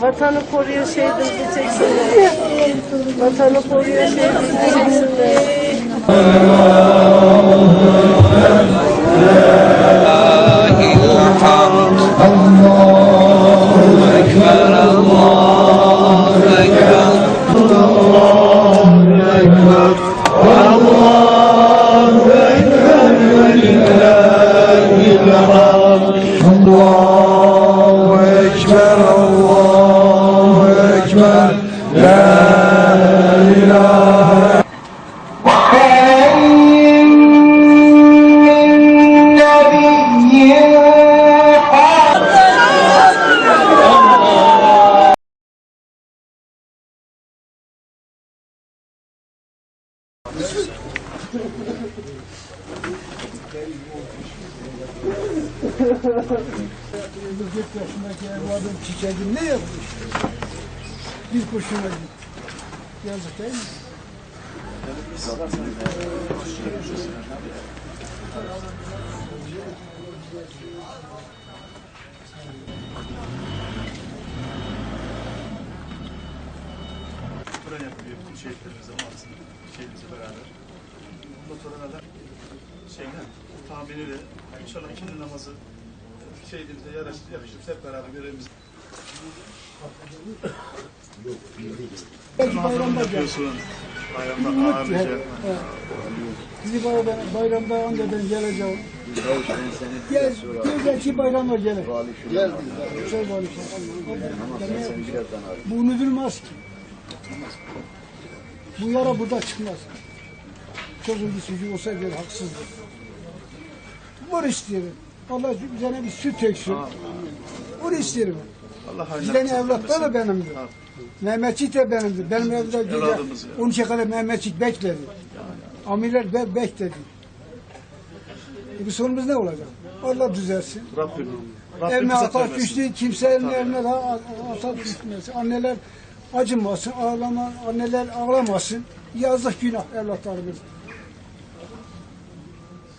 Vatanı koruyor şehidimizi çeksinler. Vatanı koruyor şehidimizi çeksinler. Yıldız yaşındaki evladım çiçeğin ne yapmış? Bir kurşuna yazık değil mi? tören yapılıyor bütün şehitlerimizle Mars'ın şehidimizle beraber. Bu törene de şeyle tahminiyle inşallah ikindi namazı şehidimize yaraşır, yakışır hep beraber görevimizi. Hazırlık yapıyorsun. Bayramda ağırlayacak. Bizi bayram, bayramda önceden geleceğim. Gel, gelecek bayramda gelir. Geldi. Şey vali şey. Bu unutulmaz ki. Bu yara burada çıkmaz. Çocuğun bir suçu olsa göre haksızdır. Bunu istiyorum. Allah üzerine bir süt eksin. Bunu hayırlı Bizden evlatlar da benimdir. Mehmetçik de benimdir. Benim Evladımız ya. 12 kadar Mehmetçik bekledi. Amirler be bekledi. E bu sonumuz ne olacak? Allah düzelsin. Rabbim. Rabbim atak versin. düştü, kimsenin evine daha atak düşmesin. Anneler acımasın, ağlama, anneler ağlamasın. Yazık günah evlatlarımız.